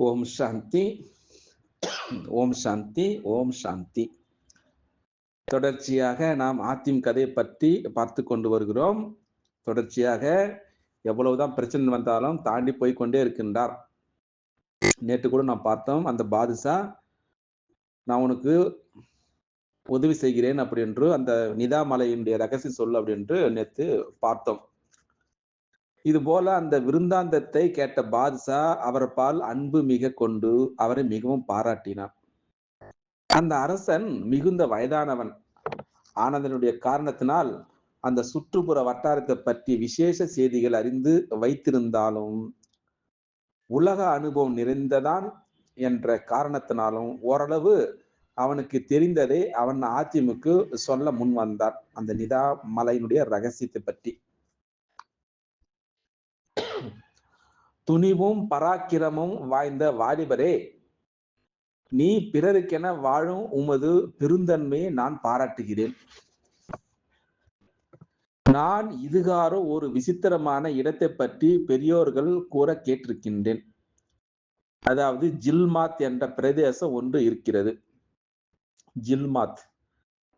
ஓம் சாந்தி. ஓம் சாந்தி ஓம் சாந்தி. தொடர்ச்சியாக நாம் ஆத்திம் கதையை பற்றி பார்த்து கொண்டு வருகிறோம். தொடர்ச்சியாக எவ்வளவுதான் பிரச்சனை வந்தாலும் தாண்டி போய் கொண்டே இருக்கின்றார். நேற்று கூட நான் பார்த்தோம் அந்த பாதுஷா நான் உனக்கு உதவி செய்கிறேன் அப்படி என்று அந்த நிதாமலையினுடைய ரகசியம் சொல்லு அப்படின்று நேற்று பார்த்தோம். இது போல அந்த விருந்தாந்தத்தை கேட்ட பாதுஷா அவர் பால் அன்பு மிக கொண்டு அவரை மிகவும் பாராட்டினார். அந்த அரசன் மிகுந்த வயதானவன். ஆனந்தனுடைய காரணத்தினால் அந்த சுற்றுப்புற வட்டாரத்தை பற்றி விசேஷ செய்திகள் அறிந்து வைத்திருந்தாலும் உலக அனுபவம் நிறைந்ததான் என்ற காரணத்தினாலும் ஓரளவு அவனுக்கு தெரிந்ததை அவன் ஆத்திமுக்கு சொல்ல முன் வந்தான் அந்த நிதா மலையினுடைய ரகசியத்தை பற்றி. துணிவும் பராக்கிரமும் வாய்ந்த வாலிபரே. நீ பிறருக்கென வாழும் உமது பெருந்தன்மையை நான் பாராட்டுகிறேன். நான் இதுகாரோ ஒரு விசித்திரமான இடத்தை பற்றி பெரியோர்கள் கூற கேட்டிருக்கின்றேன். அதாவது ஜில்மாத் என்ற பிரதேசம் ஒன்று இருக்கிறது. ஜில்மாத்.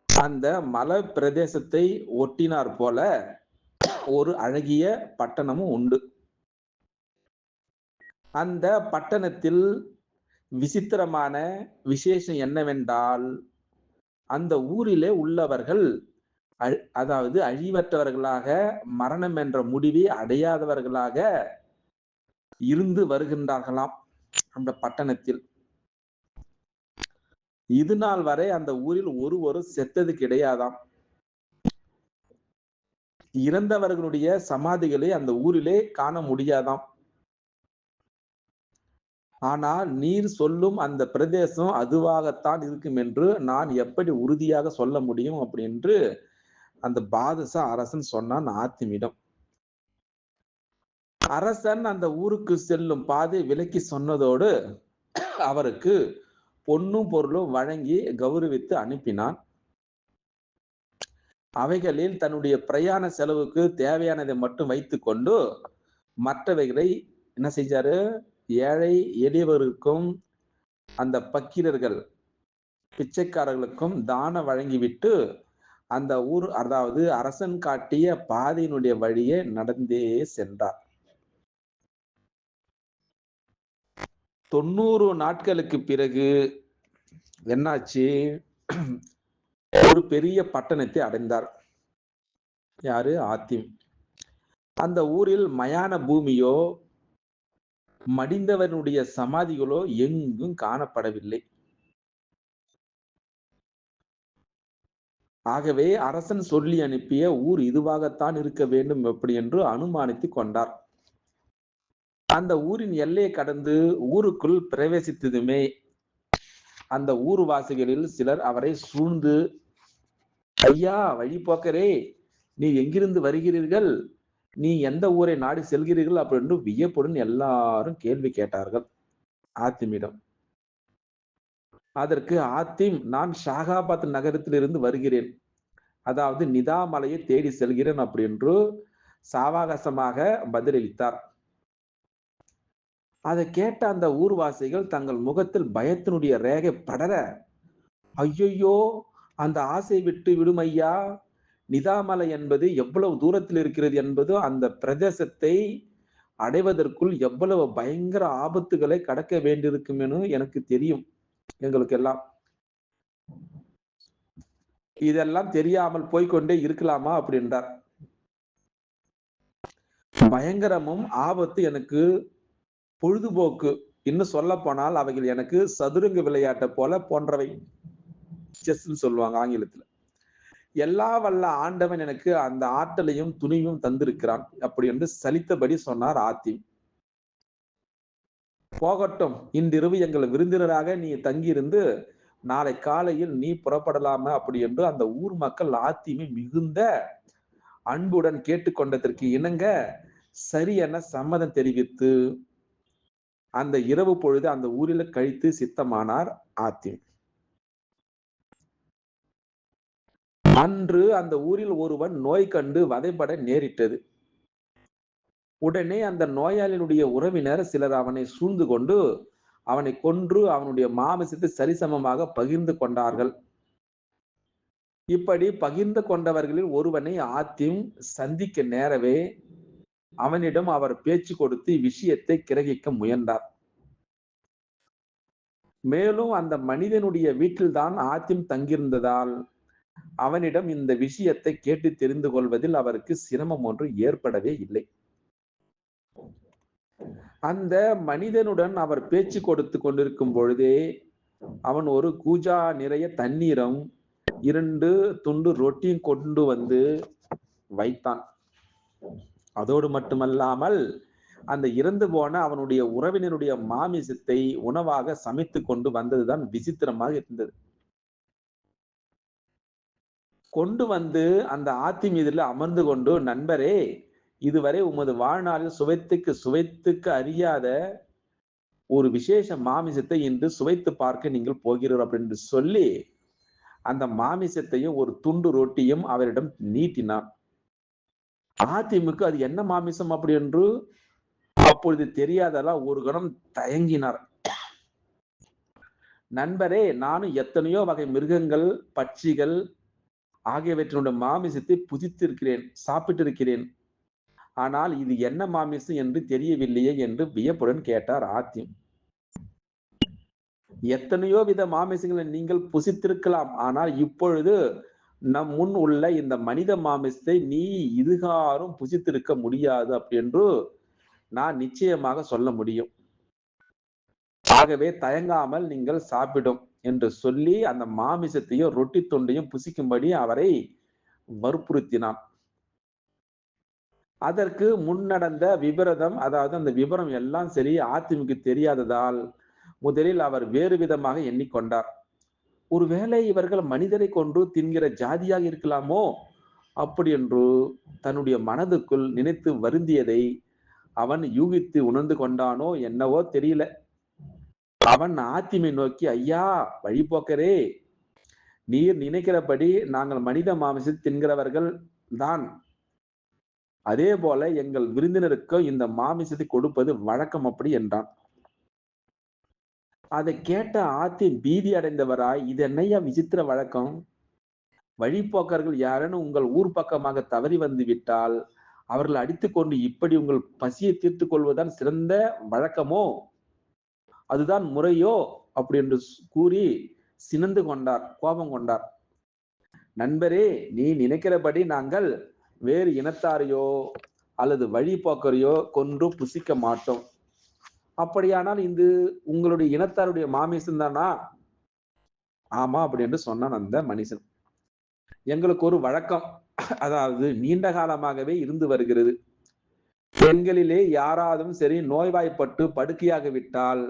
அந்த மலை பிரதேசத்தை ஒட்டினார் போல ஒரு அழகிய பட்டணமும் உண்டு. அந்த பட்டணத்தில் விசித்திரமான விசேஷம் என்னவென்றால் அந்த ஊரிலே உள்ளவர்கள் அதாவது அழிவற்றவர்களாக மரணம் என்ற முடிவை அடையாதவர்களாக இருந்து வருகின்றார்களாம் அந்த பட்டணத்தில். இது நாள் வரை அந்த ஊரில் ஒருவரும் செத்தது கிடையாதாம். இறந்தவர்களுடைய சமாதிகளை அந்த ஊரிலே காண முடியாதாம். ஆனால் நீர் சொல்லும் அந்த பிரதேசம் அதுவாகத்தான் இருக்கும் என்று நான் எப்படி உறுதியாக சொல்ல முடியும் அப்படி என்று அந்த பாதுஷா அரசன் சொன்னான் ஆத்திமிடம். அரசன் அந்த ஊருக்கு செல்லும் பாதை விலக்கி சொன்னதோடு அவருக்கு பொன்னும் பொருளும் வழங்கி கௌரவித்து அனுப்பினான். அவைகளில் தன்னுடைய பிரயாண செலவுக்கு தேவையானதை மட்டும் வைத்துக்கொண்டு மற்றவைகளை என்ன செஞ்சாரு ஏழை எளியவருக்கும் அந்த பக்கீரர்கள் பிச்சைக்காரர்களுக்கும் தான வழங்கிவிட்டு அந்த ஊர் அதாவது அரசன் காட்டிய பாதையினுடைய வழியே நடந்தே சென்றார். தொண்ணூறு நாட்களுக்கு பிறகு என்னாச்சு? ஒரு பெரிய பட்டணத்தை அடைந்தார். யாரு? ஆத்திம். அந்த ஊரில் மயான பூமியோ மடிந்தவனுடைய சமாதிகளோ எங்கும் காணப்படவில்லை. ஆகவே அரசன் சொல்லி அனுப்பிய ஊர் இதுவாகத்தான் இருக்க வேண்டும் எப்படி என்று அனுமானித்து கொண்டார். அந்த ஊரின் எல்லையை கடந்து ஊருக்குள் பிரவேசித்ததுமே அந்த ஊர்வாசிகளில் சிலர் அவரை சூழ்ந்து ஐயா வழிபோக்கரே நீ எங்கிருந்து வருகிறீர்கள்? நீ எந்த ஊரை நாடி செல்கிறீர்கள் அப்படின்னு வியப்புடன் எல்லாரும் கேள்வி கேட்டார்கள். ஆத்திமிடம். அதற்கு ஆத்திம் நான் ஷாகாபாத் நகரத்திலிருந்து வருகிறேன். அதாவது நிதாமலையை தேடி செல்கிறேன் அப்படி என்று பதிலளித்தார். அதை கேட்ட அந்த ஊர்வாசிகள் தங்கள் முகத்தில் பயத்தினுடைய ரேகை படர ஐயையோ அந்த ஆசை விட்டு விடும் ஐயா நிதாமலை என்பது எவ்வளவு தூரத்தில் இருக்கிறது என்பது அந்த பிரதேசத்தை அடைவதற்குள் எவ்வளவு பயங்கர ஆபத்துகளை கடக்க வேண்டியிருக்கும் என எனக்கு தெரியும் எங்களுக்கு எல்லாம் இதெல்லாம் தெரியாமல் போய்கொண்டே இருக்கலாமா அப்படின்றார். பயங்கரமும் ஆபத்து எனக்கு பொழுதுபோக்கு. இன்னும் சொல்ல போனால் அவைகள் எனக்கு சதுரங்க விளையாட்டை போல போன்றவை. செஸ்ன்னு சொல்லுவாங்க ஆங்கிலத்துல. எல்லா வல்ல ஆண்டவன் எனக்கு அந்த ஆற்றலையும் துணியும் தந்திருக்கிறான். அப்படி என்று சலித்தபடி சொன்னார் ஆத்தி போகட்டும் இன்றிரவு எங்கள் விருந்தினராக நீ தங்கியிருந்து நாளை காலையில் நீ புறப்படலாமா? அப்படி என்று அந்த ஊர் மக்கள் ஆத்திமி மிகுந்த அன்புடன் கேட்டுக்கொண்டதற்கு இணங்க சரி என சம்மதம் தெரிவித்து அந்த இரவு பொழுது அந்த ஊரில் கழித்து சித்தமானார் ஆத்திம். அன்று அந்த ஊரில் ஒருவன் நோய் கண்டு வதைபட நேரிட்டது. உடனே அந்த நோயாளியினுடைய உறவினர் சிலர் அவனை சூழ்ந்து கொண்டு அவனை கொன்று அவனுடைய மாமிசத்தை சரிசமமாக பகிர்ந்து கொண்டார்கள். இப்படி பகிர்ந்து கொண்டவர்களில் ஒருவனை ஆத்தியும் சந்திக்க நேரவே அவனிடம் அவர் பேச்சு கொடுத்து விஷயத்தை கிரகிக்க முயன்றார். மேலும் அந்த மனிதனுடைய வீட்டில்தான் ஆத்தியம் தங்கியிருந்ததால் அவனிடம் இந்த விஷயத்தை கேட்டு தெரிந்து கொள்வதில் அவருக்கு சிரமம் ஒன்று ஏற்படவே இல்லை. அந்த மனிதனுடன் அவர் பேச்சு கொடுத்து கொண்டிருக்கும் பொழுதே அவன் ஒரு கூஜா நிறைய தண்ணீரும் இரண்டு துண்டு ரொட்டியும் கொண்டு வந்து வைத்தான். அதோடு மட்டுமல்லாமல் அந்த இறந்து போன அவனுடைய உறவினருடைய மாமிசத்தை உணவாக சமைத்து கொண்டு வந்ததுதான் விசித்திரமாக இருந்தது. கொண்டு வந்து அந்த ஆத்தி மீதில் அமர்ந்து கொண்டு நண்பரே இதுவரை உமது வாழ்நாளில் சுவைத்துக்கு சுவைத்துக்கு அறியாத ஒரு விசேஷ மாமிசத்தை இன்று சுவைத்து பார்க்க நீங்கள் போகிறீர் அப்படின்னு சொல்லி அந்த மாமிசத்தையும் ஒரு துண்டு ரொட்டியும் அவரிடம் நீட்டினான். அதிமுக அது என்ன மாமிசம் அப்படி? என்று அப்பொழுது தெரியாதெல்லாம் ஒரு கணம் தயங்கினார். நண்பரே நானும் எத்தனையோ வகை மிருகங்கள் பட்சிகள் ஆகியவற்றினுடைய மாமிசத்தை புதித்திருக்கிறேன் சாப்பிட்டிருக்கிறேன். ஆனால் இது என்ன மாமிசம் என்று தெரியவில்லையே என்று வியப்புடன் கேட்டார் ஆத்தியம் எத்தனையோ வித மாமிசங்களை நீங்கள் புசித்திருக்கலாம் ஆனால் இப்பொழுது நம் முன் உள்ள இந்த மனித மாமிசத்தை நீ இதுகாரும் புசித்திருக்க முடியாது அப்படி என்று நான் நிச்சயமாக சொல்ல முடியும். ஆகவே தயங்காமல் நீங்கள் சாப்பிடும். என்று சொல்லி அந்த மாமிசத்தையும் ரொட்டி தொண்டையும் புசிக்கும்படி அவரை வற்புறுத்தினான். அதற்கு முன்னடந்த விபரதம் அதாவது அந்த விபரம் எல்லாம் சரி ஆத்திமுக்கு தெரியாததால் முதலில் அவர் வேறு விதமாக எண்ணிக்கொண்டார். ஒருவேளை இவர்கள் மனிதரை கொண்டு தின்கிற ஜாதியாக இருக்கலாமோ? அப்படி என்று தன்னுடைய மனதுக்குள் நினைத்து வருந்தியதை அவன் யூகித்து உணர்ந்து கொண்டானோ என்னவோ தெரியல. அவன் ஆத்திமை நோக்கி ஐயா வழிபோக்கரே நீர் நினைக்கிறபடி நாங்கள் மனித மாமிசம் தின்கிறவர்கள் தான். அதே போல எங்கள் விருந்தினருக்கு இந்த மாமிசத்தை கொடுப்பது வழக்கம் அப்படி என்றான். அதை கேட்ட ஆத்தி பீதி அடைந்தவராய் இது என்னையா விசித்திர வழக்கம்? வழிபோக்கர்கள் யாரேனும் உங்கள் ஊர் பக்கமாக தவறி வந்து விட்டால் அவர்கள் அடித்துக்கொண்டு இப்படி உங்கள் பசியை தீர்த்து கொள்வதுதான் சிறந்த வழக்கமோ? அதுதான் முறையோ அப்படி என்று கூறி சினந்து கொண்டார் கோபம் கொண்டார். நண்பரே நீ நினைக்கிறபடி நாங்கள் வேறு இனத்தாரையோ அல்லது வழிபோக்கரையோ கொன்று புசிக்க மாட்டோம். அப்படியானால் இந்த உங்களுடைய இனத்தாருடைய மாமிசம் தானா? ஆமா அப்படி என்று சொன்னான் அந்த மனுஷன் எங்களுக்கு ஒரு வழக்கம். அதாவது நீண்ட காலமாகவே இருந்து வருகிறது. பெண்களிலே யாராவது சரி நோய்வாய்ப்பட்டு படுக்கையாக விட்டால்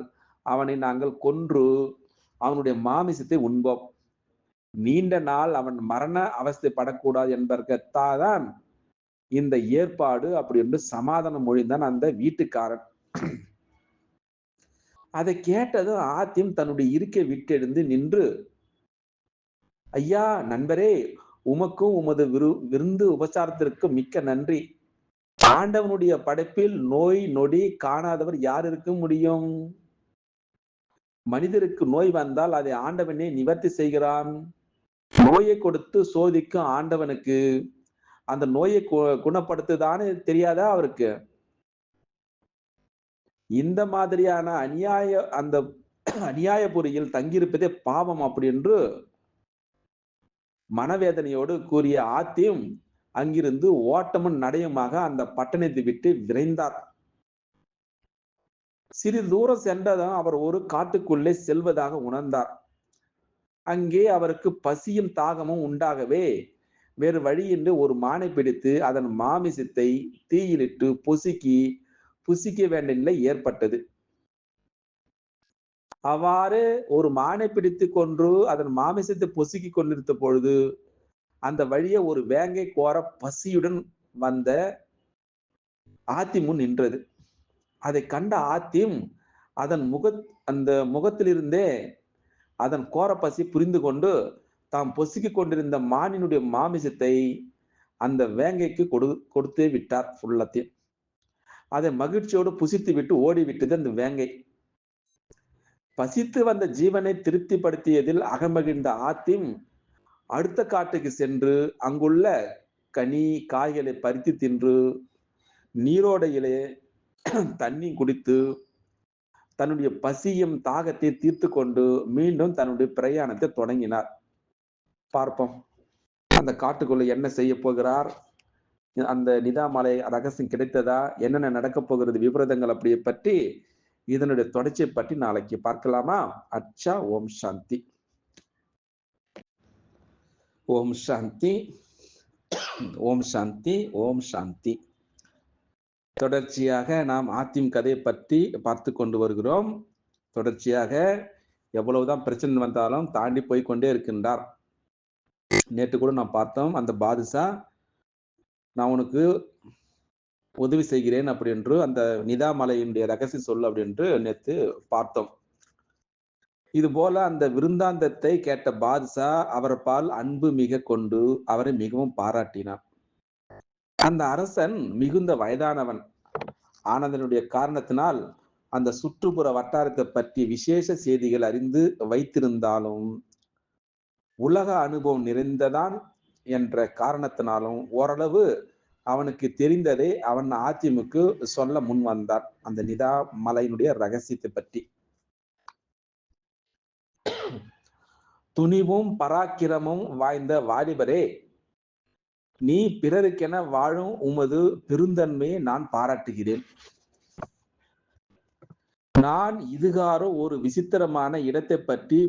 அவனை நாங்கள் கொன்று அவனுடைய மாமிசத்தை உண்போம். நீண்ட நாள் அவன் மரண அவஸ்தைப்படக்கூடாது என்பதற்காகத்தான் இந்த ஏற்பாடு அப்படி என்று சமாதானம் மொழிந்தான் அந்த வீட்டுக்காரன். அதை கேட்டதும் ஆத்தியம் தன்னுடைய இருக்கை விட்டெழுந்து நின்று ஐயா நண்பரே உமக்கும் உமது விரு விருந்து உபசாரத்திற்கும் மிக்க நன்றி. ஆண்டவனுடைய படைப்பில் நோய் நொடி காணாதவர் யார் இருக்க முடியும்? மனிதருக்கு நோய் வந்தால் அதை ஆண்டவனே நிவர்த்தி செய்கிறான். நோயை கொடுத்து சோதிக்கும் ஆண்டவனுக்கு. அந்த நோயை குணப்படுத்துதானே தெரியாதா அவருக்கு? இந்த மாதிரியான அநியாய அந்த அநியாய பொறியில் தங்கியிருப்பதே பாவம் அப்படி என்று மனவேதனையோடு கூறிய ஆத்தியும் அங்கிருந்து ஓட்டமும் நடையுமாக அந்த பட்டணத்தை விட்டு விரைந்தார் சிறிது தூரம் சென்றதும் அவர் ஒரு காட்டுக்குள்ளே செல்வதாக உணர்ந்தார். அங்கே அவருக்கு பசியும் தாகமும் உண்டாகவே வேறு வழியின்றி ஒரு மானை பிடித்து அதன் மாமிசத்தை தீயிலிட்டு பொசுக்கி புசிக்க வேண்டிய நிலை ஏற்பட்டது. அவ்வாறு ஒரு மானை பிடித்து கொன்று அதன் மாமிசத்தை பொசுக்கி கொண்டிருந்த பொழுது அந்த வழியே ஒரு வேங்கை கோர பசியுடன் வந்த ஆத்திமுன் நின்றது. அதை கண்ட ஆத்திம் அதன் முக அந்த முகத்திலிருந்தே அதன் கோர பசி புரிந்து கொண்டு தாம் பொசுக்கி கொண்டிருந்த மானினுடைய மாமிசத்தை அந்த வேங்கைக்கு கொடு கொடுத்து விட்டார் ஃபுல்லத்தையும் அதை மகிழ்ச்சியோடு புசித்து விட்டு ஓடி விட்டது அந்த வேங்கை. பசித்து வந்த ஜீவனை திருப்திப்படுத்தியதில் அகமகிழ்ந்த ஆத்திம் அடுத்த காட்டுக்கு சென்று அங்குள்ள கனி காய்களை பறித்து தின்று நீரோடையிலே தண்ணி குடித்து தன்னுடைய பசியும் தாகத்தை தீர்த்து கொண்டு மீண்டும் தன்னுடைய பிரயாணத்தை தொடங்கினார். பார்ப்போம். அந்த காட்டுக்குள்ள என்ன செய்ய போகிறார்? அந்த நிதாமலை ரகசியம் கிடைத்ததா? என்னென்ன நடக்க போகிறது? விபரீதங்கள் அப்படியே பற்றி இதனுடைய தொடர்ச்சியை பற்றி நாளைக்கு பார்க்கலாமா? அச்சா ஓம் சாந்தி. ஓம் சாந்தி. ஓம் சாந்தி. ஓம் சாந்தி. தொடர்ச்சியாக நாம் ஆத்திம் கதையை பற்றி பார்த்து கொண்டு வருகிறோம். தொடர்ச்சியாக எவ்வளவுதான் பிரச்சனை வந்தாலும் தாண்டி போய் கொண்டே இருக்கின்றார். நேற்று கூட நான் பார்த்தோம் அந்த பாதுஷா நான் உனக்கு உதவி செய்கிறேன் அப்படி என்று அந்த நிதாமலையினுடைய ரகசியம் சொல்லு அப்படின்று நேற்று பார்த்தோம். இது போல அந்த விருந்தாந்தத்தை கேட்ட பாதுஷா அவர் பால் அன்பு மிக கொண்டு அவரை மிகவும் பாராட்டினார். அந்த அரசன் மிகுந்த வயதானவன். ஆனந்தனுடைய காரணத்தினால் அந்த சுற்றுப்புற வட்டாரத்தை பற்றி விசேஷ செய்திகள் அறிந்து வைத்திருந்தாலும் உலக அனுபவம் நிறைந்ததான் என்ற காரணத்தினாலும் ஓரளவு அவனுக்கு தெரிந்ததை அவன் ஆத்திமுக்கு சொல்ல முன் வந்தார் அந்த நிதா மலையினுடைய ரகசியத்தை பற்றி. துணிவும் பராக்கிரமும் வாய்ந்த வாலிபரே நீ பிறருக்கென வாழும் உமது பெருந்தன்மையை நான் பாராட்டுகிறேன். நான் இதுகாரோ ஒரு விசித்திரமான இடத்தை பற்றி